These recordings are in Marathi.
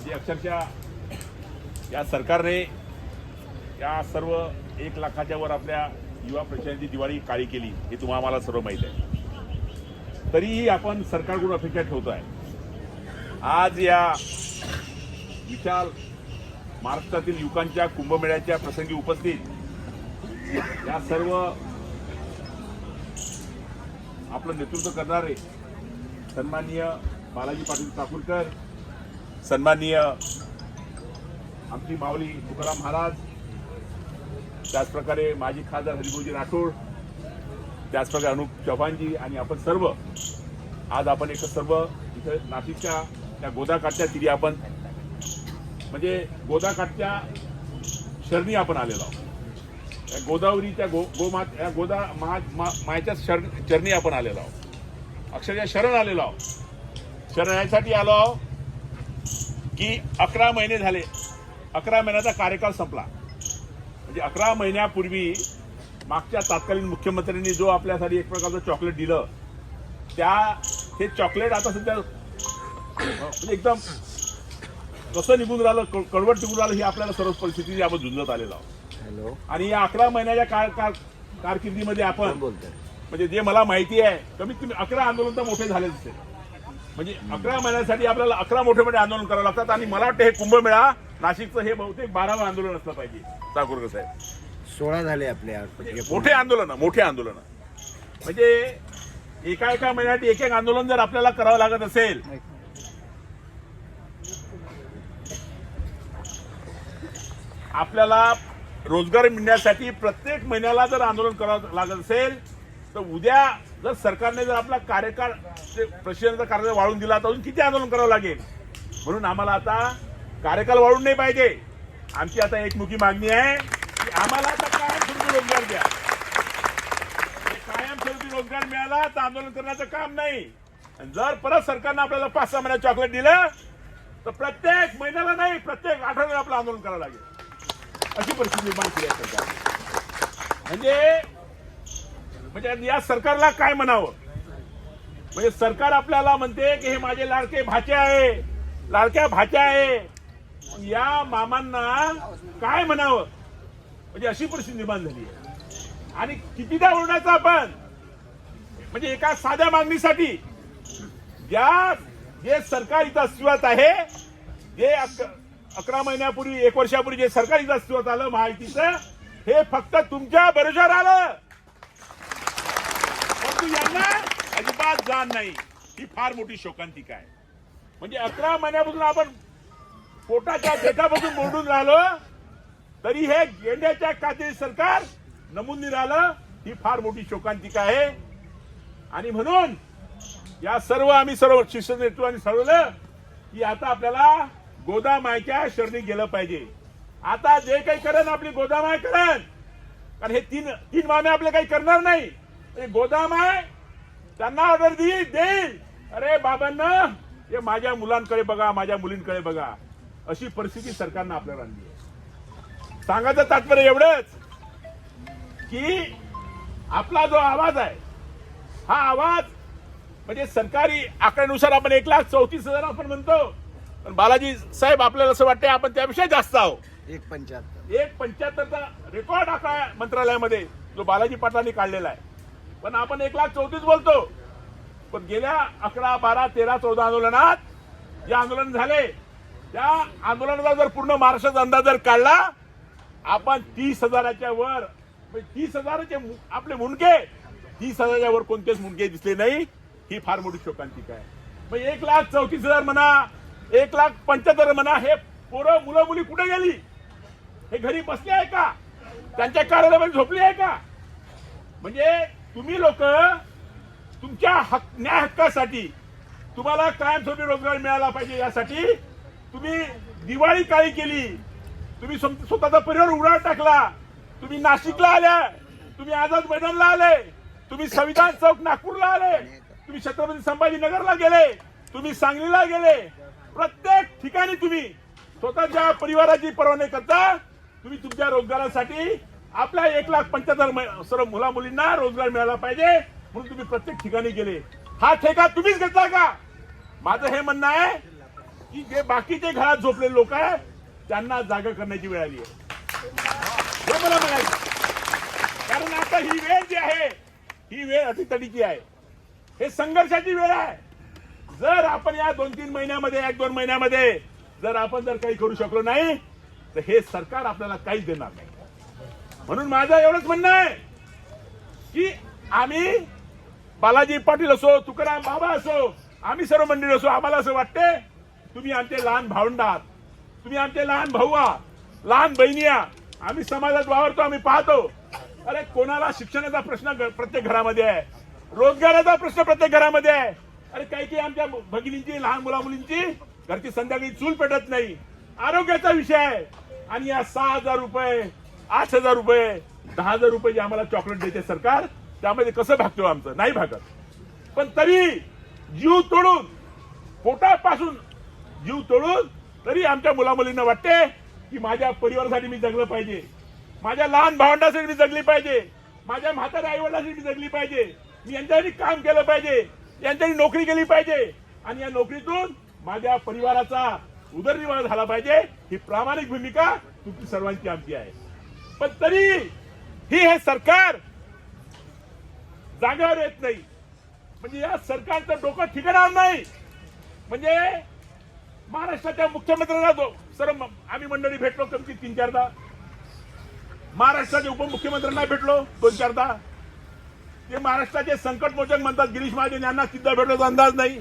म्हणजे अक्षरशः या सरकारने या सर्व एक लाखाच्या वर आपल्या युवा प्रशांची दिवाळी काळी केली हे तुम्हाला आम्हाला सर्व माहीत आहे. तरीही आपण सरकारकडून अपेक्षा ठेवतो आहे. आज या विशाल महाराष्ट्रातील युवकांच्या कुंभमेळ्याच्या प्रसंगी उपस्थित या सर्व आपलं नेतृत्व करणारे सन्माननीय बालाजी पाटील चाकूरकर सन्माननीय आमची माऊली तुकाराम महाराज त्याचप्रकारे माजी खासदार हरिभाऊजी राठोड त्याचप्रकारे अनुप चव्हाणजी आणि आपण सर्व आज आपण एक सर्व इथं नाशिकच्या त्या गोदाकाठच्या तिरी आपण म्हणजे गोदाकाठच्या शरणी आपण आलेलो आहोत. या गोदावरीच्या गो गोमात या गोदा मा मा- मायच्या शर चरणी आपण आलेलो आहोत. अक्षरशः शरण आलेलो आहोत. शरण यासाठी आलो आहोत. की अकरा महिने झाले. अकरा महिन्याचा कार्यकाळ संपला. म्हणजे अकरा महिन्यापूर्वी मागच्या तत्कालीन मुख्यमंत्र्यांनी जो आपल्यासाठी एक प्रकारचं चॉकलेट दिलं त्या हे चॉकलेट आता सध्या म्हणजे एकदम कसं निघून राहिलं क- कळवट निघून राहिलं ही आपल्याला सर्व परिस्थिती आपण झुंजत आलेलो आहोत. हॅलो. आणि या अकरा महिन्याच्या कार कार कारकिर्दीमध्ये आपण म्हणजे जे मला माहिती आहे कमीत कमी अकरा आंदोलन तर मोठे झाले असते म्हणजे अकरा महिन्यासाठी आपल्याला अकरा मोठे मोठे आंदोलन करावं लागतात आणि मला वाटतं हे कुंभमेळा नाशिकचं हे बहुतेक बारावं आंदोलन असलं पाहिजे. चाकूरकर साहेब. सोळा झाले आपले आज. म्हणजे मोठे आंदोलन मोठे आंदोलन. म्हणजे एका एका महिन्यात एक एक आंदोलन जर आपल्याला करावं लागत असेल. आपल्याला रोजगार मिळण्यासाठी प्रत्येक महिन्याला जर आंदोलन करावं लागत असेल तर उद्या जर सरकारने जर आपला कार्यकाळ प्रशिक्षणाचा कार्यकाळ वाढून दिला तर अजून किती आंदोलन करावं लागेल? म्हणून आम्हाला आता कार्यकाळ वाढून नाही पाहिजे. आमची आता एकमुखी मागणी आहे की आम्हाला आता कायमस्वरूपी रोजगार द्या. कायमस्वरूपी रोजगार मिळाला तर आंदोलन करण्याचं काम नाही. आणि जर परत सरकारनं आपल्याला पाच सहा महिन्यात चॉकलेट दिलं तर प्रत्येक महिन्याला नाही प्रत्येक आठवड्याला आपलं आंदोलन करावं लागेल. अशी परिस्थिती निर्माण केली आहे सरकार म्हणजे म्हणजे या सरकारला काय म्हणावं? म्हणजे सरकार आपल्याला म्हणते की हे माझे लाडके भाचे आहे. लाडक्या भाच्या आहे. या मामांना काय म्हणावं? म्हणजे अशी परिस्थिती निर्माण झाली आहे. आणि कितीदा ओरडायचं आपण? म्हणजे एका साध्या मागणीसाठी. ज्या जे सरकार इथं अस्तित्वात आहे जे अकरा महिन्यापूर्वी एक वर्षापूर्वी जे सरकार इथं अस्तित्वात आलं माहितीचं हे फक्त तुमच्या भरोशावर आलं. परंतु यांना अजिबात जाण नाही. ही फार मोठी शोकांतिका आहे. म्हणजे अकरा महिन्यापासून आपण पोटाच्या देठापासून मोडून राहिलो तरी हे गेंड्याच्या काते सरकार नमून राहिलं ही फार मोठी शोकांतिका आहे. आणि म्हणून या सर्व आम्ही सर्व शिष्य नेतृत्वाने ठरवलं की आता आपल्याला गोदामायच्या शरणी गेलं पाहिजे. आता जे काही करण आपली गोदामाय करण कारण हे तीन तीन मामे आपले काही करणार नाही. हे गोदामाय त्यांना ऑर्डर देईल. देईल अरे बाबांना हे माझ्या मुलांकडे बघा माझ्या मुलींकडे बघा. अशी परिस्थिती सरकारनं आपल्याला आणली आहे. सांगायचं तात्पर्य एवढंच की आपला जो आवाज आहे हा आवाज म्हणजे सरकारी आकड्यानुसार आपण एक लाख चौतीस हजार आपण म्हणतो. पण बालाजी साहेब आपल्याला असं वाटतंय आपण त्यापेक्षा जास्त आहोत. एक पंच्याहत्तर. एक पंच्याहत्तरचा रेकॉर्ड आकडा मंत्रालयामध्ये जो बालाजी पाटलांनी काढलेला आहे. पण आपण एक लाख चौतीस बोलतो. पण गेल्या अकरा बारा तेरा चौदा आंदोलनात जे आंदोलन झाले त्या आंदोलनाचा जर पूर्ण महाराष्ट्राचा अंदाज जर काढला आपण तीस हजाराच्या वर म्हणजे तीस हजाराचे आपले मुंडके तीस हजाराच्या वर कोणतेच मुंडके दिसले नाही. ही फार मोठी शोकांतिका आहे. मग एक लाख चौतीस हजार म्हणा एक लाख पंच्याहत्तर म्हणा हे पोरं मुलं मुली कुठे गेली? हे घरी बसले आहे का? त्यांच्या कार्यालयामध्ये झोपली आहे का? म्हणजे तुम्ही लोक तुमच्या हक न्याय हक्कासाठी तुम्हाला कायमस्वरूपी रोजगार मिळाला पाहिजे यासाठी तुम्ही दिवाळी काळी केली. तुम्ही स्वतःचा परिवार उघडा टाकला. तुम्ही नाशिकला आल्या. तुम्ही आझाद मैदानला आले. तुम्ही संविधान चौक नागपूरला आले. तुम्ही छत्रपती संभाजीनगरला गेले. तुम्ही सांगलीला गेले. प्रत्येक ठिकाणी तुम्ही स्वतःच्या परिवाराची पर्वा करता. तुम्ही तुमच्या रोजगारासाठी आपल्या एक लाख पंच्याहत्तर सर्व मुला मुलींना रोजगार मिळाला पाहिजे म्हणून तुम्ही प्रत्येक ठिकाणी गेले. हा ठेका तुम्हीच घेतला का? माझं हे म्हणणं आहे की जे बाकीचे घरात झोपलेले लोक आहे त्यांना जागा करण्याची वेळ आली आहे. हे मला म्हणायचं कारण आता ही वेळ जी आहे ही वेळ अतितडीची आहे. हे संघर्षाची वेळ आहे. जर आपण या दोन तीन महिन्यामध्ये एक दोन महिन्यामध्ये जर आपण जर काही करू शकलो नाही तर हे सरकार आपल्याला काहीच देणार नाही. म्हणून माझं एवढंच म्हणणं आहे की आम्ही बालाजी पाटील असो तुकाराम बाबा असो आम्ही सर्व मंडळी असो आम्हाला असं वाटते तुम्ही आमचे लहान भावंड आहात. तुम्ही आमचे लहान भाऊ आहात. लहान बहिणी आहात. आम्ही समाजात वावरतो आम्ही पाहतो. अरे कोणाला शिक्षणाचा प्रश्न प्रत्येक घरामध्ये आहे. रोजगाराचा प्रश्न प्रत्येक घरामध्ये आहे. अरे काही काही आमच्या भगिनींची लहान मुला मुलींची घरची संध्याकाळी चूल पेटत नाही. आरोग्याचा विषय आहे. आणि या सहा हजार रुपये आठ हजार रुपये दहा हजार रुपये जे आम्हाला चॉकलेट देते सरकार त्यामध्ये कसं भागतो आमचं? नाही भागत. पण तरी जीव तोडून पोटापासून जीव तोडून तरी आमच्या मुलामुलींना वाटते की माझ्या परिवारासाठी मी जगलं पाहिजे. माझ्या लहान भावंडासाठी मी जगली पाहिजे. माझ्या म्हाताऱ्या आईवडिलांसाठी मी जगली पाहिजे. मी यांच्यासाठी काम केलं पाहिजे. यांच्यासाठी नोकरी केली पाहिजे. आणि या नोकरीतून माझ्या परिवाराचा उदरनिर्वाह झाला पाहिजे. ही प्रामाणिक भूमिका तुमची सर्वांची आमची आहे. पण तरी ही हे सरकार जागेवर येत नाही. म्हणजे या सरकारचं डोकं ठिकाणार नाही. म्हणजे महाराष्ट्राच्या मुख्यमंत्र्यांना सर आम्ही मंडळी भेटलो कमी तीन चारदा. महाराष्ट्राचे उपमुख्यमंत्र्यांना भेटलो दोन चारदा. ते महाराष्ट्राचे संकट मोचक म्हणतात गिरीश महाजन यांना सिद्धा भेटल्याचा अंदाज नाही.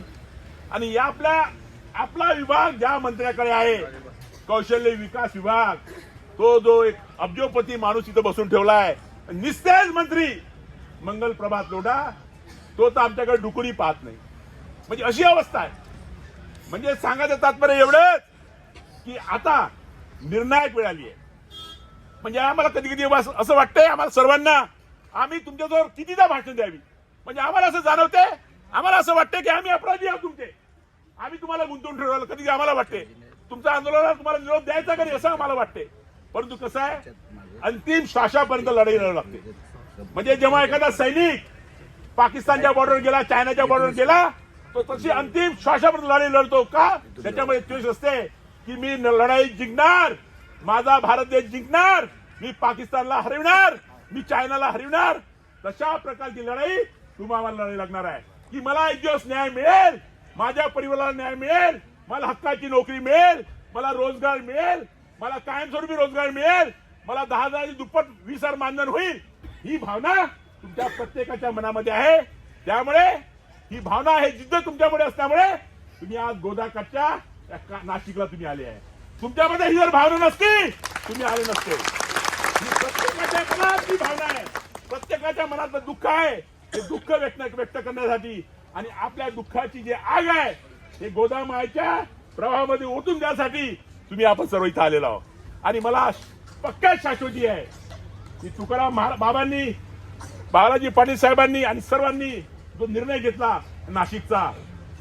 आणि या आपल्या आपला विभाग ज्या मंत्र्याकडे आहे कौशल्य विकास विभाग तो जो एक अब्जोपती माणूस इथं बसून ठेवलाय निस्तेज मंत्री! मंगल प्रभात लोढा तो तर आमच्याकडे डुकडी पाहत नाही. म्हणजे अशी अवस्था आहे. म्हणजे सांगायचं तात्पर्य एवढंच की आता निर्णायक वेळ आली आहे. म्हणजे आम्हाला कधी कधी असं वाटतंय आम्हाला सर्वांना आम्ही तुमच्याजवळ कितीदा भाषण द्यावी? म्हणजे आम्हाला असं जाणवते आम्हाला असं वाटतं की आम्ही अपराधी आहोत तुमचे. आम्ही तुम्हाला गुंतवून ठेवलं कधी कधी आम्हाला वाटते तुमच्या आंदोलनाला तुम्हाला निरोप द्यायचा कधी असं आम्हाला वाटते परंतु कसं आहे? अंतिम श्वासापर्यंत लढाई लढावी लागते. म्हणजे जेव्हा एखादा सैनिक पाकिस्तानच्या बॉर्डर गेला चायनाच्या बॉर्डर गेला तो तशी अंतिम श्वासापर्यंत लढाई लढतो का? त्याच्यामध्ये त्वेष असते की मी लढाई जिंकणार माझा भारत देश जिंकणार मी पाकिस्तानला हरविणार मी चायनाला हरविणार. तशा प्रकारची लढाई तुम्हाला लढाई लागणार आहे. की मला एक दिवस न्याय मिळेल माझ्या परिवाराला न्याय मिळेल मला हक्काची नोकरी मिळेल मला रोजगार मिळेल मला कायमस्वरूपी रोजगार मिळेल. मला दहा हजाराची दुप्पट वीस हजार मानधन होईल. ही भावना तुमच्या प्रत्येकाच्या मनामध्ये आहे. त्यामुळे ही भावना आहे जिद्द तुमच्यामुळे असल्यामुळे तुम्ही आज गोदाकाठच्या का- नाशिकला तुम्ही आले आहे. तुमच्यामध्ये ही जर भावना नसती तुम्ही आले नसते. ही प्रत्येकाच्या मनात ही भावना आहे. प्रत्येकाच्या मनातलं दुःख आहे. ते दुःख व्यक्त व्यक्त करण्यासाठी आणि आपल्या दुःखाची जी आग आहे हे गोदामाच्या प्रवाहामध्ये ओतून द्यासाठी तुम्ही आपण सर्व इथं आलेलो आहोत. आणि मला पक्का शाश्वती आहे की तुकाराम महारा- बाबांनी बालाजी पाटील साहेबांनी आणि सर्वांनी जो निर्णय घेतला नाशिकचा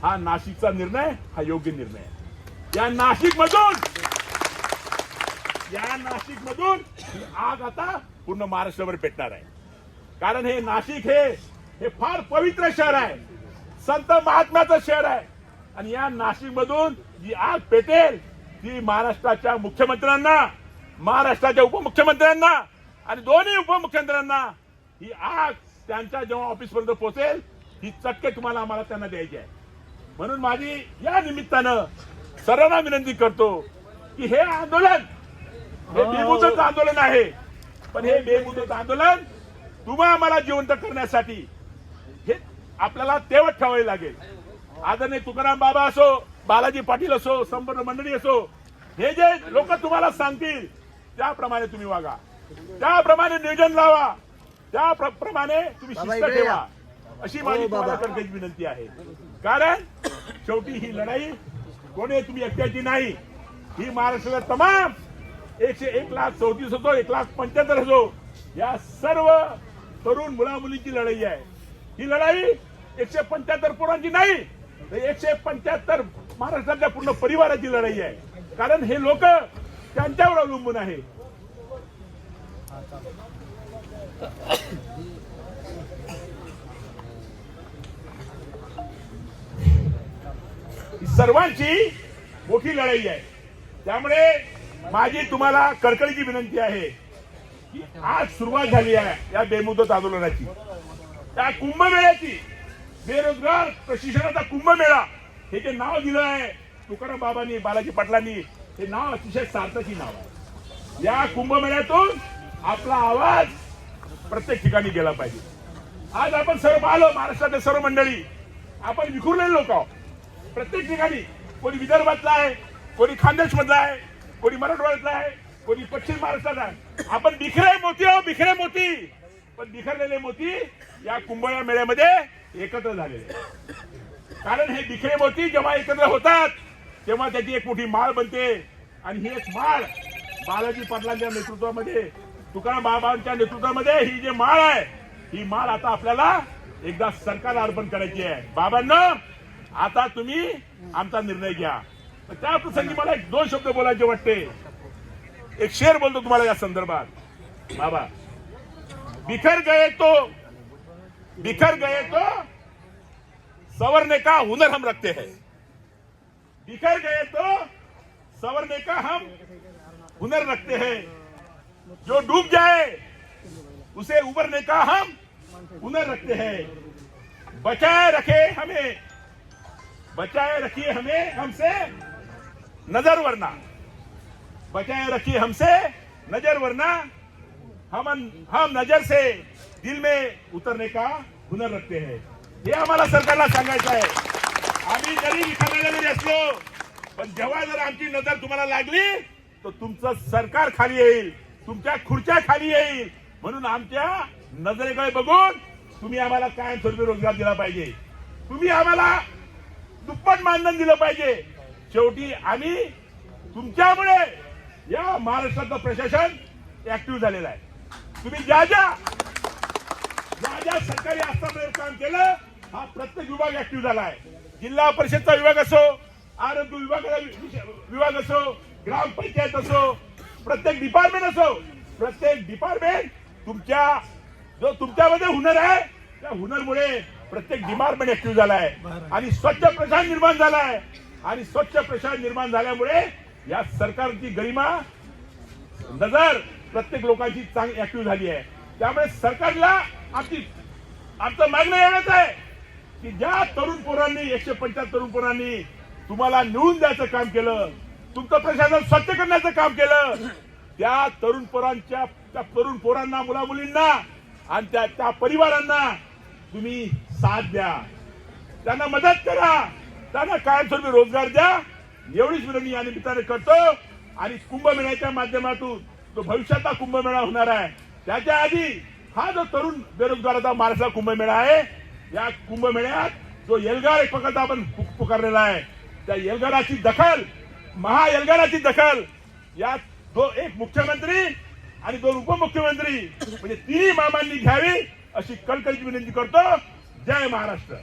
हा नाशिकचा निर्णय हा योग्य निर्णय या नाशिक मधून या नाशिक मधून आग आता पूर्ण महाराष्ट्रावर पेटणार आहे. कारण हे नाशिक हे हे फार पवित्र शहर आहे. संत महात्म्याचं शहर आहे. आणि या नाशिक मधून जी आग पेटेल ती महाराष्ट्राच्या मुख्यमंत्र्यांना महाराष्ट्राच्या उपमुख्यमंत्र्यांना आणि दोन्ही उपमुख्यमंत्र्यांना ही आग त्यांच्या जेव्हा ऑफिस पर्यंत पोहोचेल ही चटके तुम्हाला आम्हाला त्यांना द्यायची आहे. म्हणून माझी या निमित्तानं सर्वांना विनंती करतो की हे आंदोलन हे बेमुदत आंदोलन आहे. पण हे बेमुदत आंदोलन तुम्हा आम्हाला जिवंत करण्यासाठी हे आपल्याला तेवढ ठेवावे लागेल. आदरणीय तुकाराम बाबा असो बालाजी पाटील असो संपूर्ण मंडळी असो हे जे लोक तुम्हाला सांगतील त्याप्रमाणे तुम्ही वागा. त्याप्रमाणे नियोजन लावा. त्याप्रमाणे तुम्ही शिस्त. ठेवा. अशी माझी हो. तुम्हाला विनंती आहे. कारण शेवटी ही लढाई कोणी तुम्ही एकट्याची नाही. ही महाराष्ट्राला तमाम एकशे एक लाख चौतीस असो एक लाख पंच्याहत्तर असो या सर्व तरुण मुला मुलींची लढाई आहे. ही लढाई एकशे पंच्याहत्तर पोरांची नाही तर एकशे पंच्याहत्तर महाराष्ट्रातल्या पूर्ण परिवाराची लढाई आहे. कारण हे लोक त्यांच्यावर अवलंबून आहे. सर्वांची मोठी लढाई आहे. त्यामुळे माझी तुम्हाला कडकडीची विनंती आहे की आज सुरुवात झाली आहे या बेमुदत आंदोलनाची. त्या कुंभमेळ्याची बेरोजगार प्रशिक्षणाचा कुंभमेळा हे जे नाव दिलं आहे तुकाराम बाबांनी बालाजी पाटलांनी हे नाव अतिशय सार्थकी नाव आहे. या कुंभमेळ्यातून आपला आवाज प्रत्येक ठिकाणी गेला पाहिजे. आज आपण सर्व आलो महाराष्ट्रातले सर्व मंडळी. आपण विखुरलेले लोक आहोत. प्रत्येक ठिकाणी कोणी विदर्भातला आहे कोणी खानदेश मधला आहे कोणी मराठवाड्यातला आहे कोणी पश्चिम महाराष्ट्रात आहे. आपण बिखरे मोती आहो बिखरे मोती. पण बिखरलेले मोती या कुंभया मेळ्यामध्ये एकत्र झालेले कारण हे बिखरे मोती जेव्हा एकत्र होतात तेव्हा त्याची एक मोठी माळ बनते. आणि ही एक माळ बालाजी पाटलांच्या नेतृत्वामध्ये तुकाराम बाबांच्या नेतृत्वामध्ये ही जी माळ आहे ही माळ आता आपल्याला एकदा सरकारला अर्पण करायची आहे. बाबांना आता तुम्ही आमचा निर्णय घ्या. त्या प्रसंगी मला एक दोन शब्द बोलायचे वाटते. एक शेर बोलतो तुम्हाला या संदर्भात. बाबा बिखर गए तो बिखर गए तो संवरने का हुनर हम रखते हैं। बिखर गए तो सवरने का हम हुनर रखते हैं। जो डूब जाए, उसे उबरने का हम हुनर रखते हैं। बचाए रखे हमें, बचाए रखिए हमें हमसे नज़र वरना। बचाए रखिए हमसे नज़र वरना, हम हम नज़र से दिल में उतरने का हुनर रखते हैं। हे आम्हाला सरकारला सांगायचं आहे. आम्ही जरी विखाण्याला असलो पण जेव्हा जर आमची नजर तुम्हाला लागली तर तुमचं सरकार खाली येईल तुमच्या खुर्च्या खाली येईल. म्हणून आमच्या नजरेकडे बघून तुम्ही आम्हाला कायमस्वरूपी रोजगार दिला पाहिजे. तुम्ही आम्हाला दुप्पट मानधन दिलं पाहिजे. शेवटी आम्ही तुमच्यामुळे या महाराष्ट्राचं प्रशासन ऍक्टिव्ह झालेलं आहे. तुम्ही ज्या ज्या ज्या ज्या सरकारी आस्थापनेवर काम केलं हा प्रत्येक विभाग ऍक्टिव्ह झाला आहे जिल्हा परिषदचा विभाग असो आरोग्य विभागाचा विभाग असो ग्रामपंचायत असो प्रत्येक डिपार्टमेंट असो प्रत्येक डिपार्टमेंट तुमच्या जो तुमच्यामध्ये हुनर आहे त्या हुनरमुळे प्रत्येक डिपार्टमेंट ऍक्टिव्ह झाला आहे आणि स्वच्छ प्रशासन निर्माण झाला आहे आणि स्वच्छ प्रशासन निर्माण झाल्यामुळे या सरकारची गरिमा नजर प्रत्येक लोकांची चांगली ऍक्टिव्ह झाली आहे. त्यामुळे सरकारला आमची आमचं मागणं एवढंच आहे. की ज्या तरुण पोरांनी एकशे पंचाहत्तर तरुण पोरांनी तुम्हाला निवडून द्यायचं काम केलं तुमचं प्रशासन स्वच्छ करण्याचं काम केलं त्या तरुण पोरांच्या त्या तरुण पोरांना मुला मुलींना आणि त्या त्या परिवारांना तुम्ही साथ द्या. त्यांना मदत करा. त्यांना कायमस्वरूपी रोजगार द्या. एवढीच विनंती या निमित्ताने करतो आणि कुंभमेळ्याच्या माध्यमातून जो भविष्याचा कुंभमेळा होणार आहे त्याच्या आधी हा जो तरुण बेरोजगाराचा महाराष्ट्र कुंभमेळा आहे या कुंभमेळ्यात जो एल्गार एक प्रकल्प आपण पुकारलेला आहे त्या एल्गाराची दखल महा एल्गाराची दखल या दो एक मुख्यमंत्री आणि दोन उपमुख्यमंत्री म्हणजे तिन्ही मामांनी घ्यावी अशी कलकलची विनंती करतो. जय महाराष्ट्र.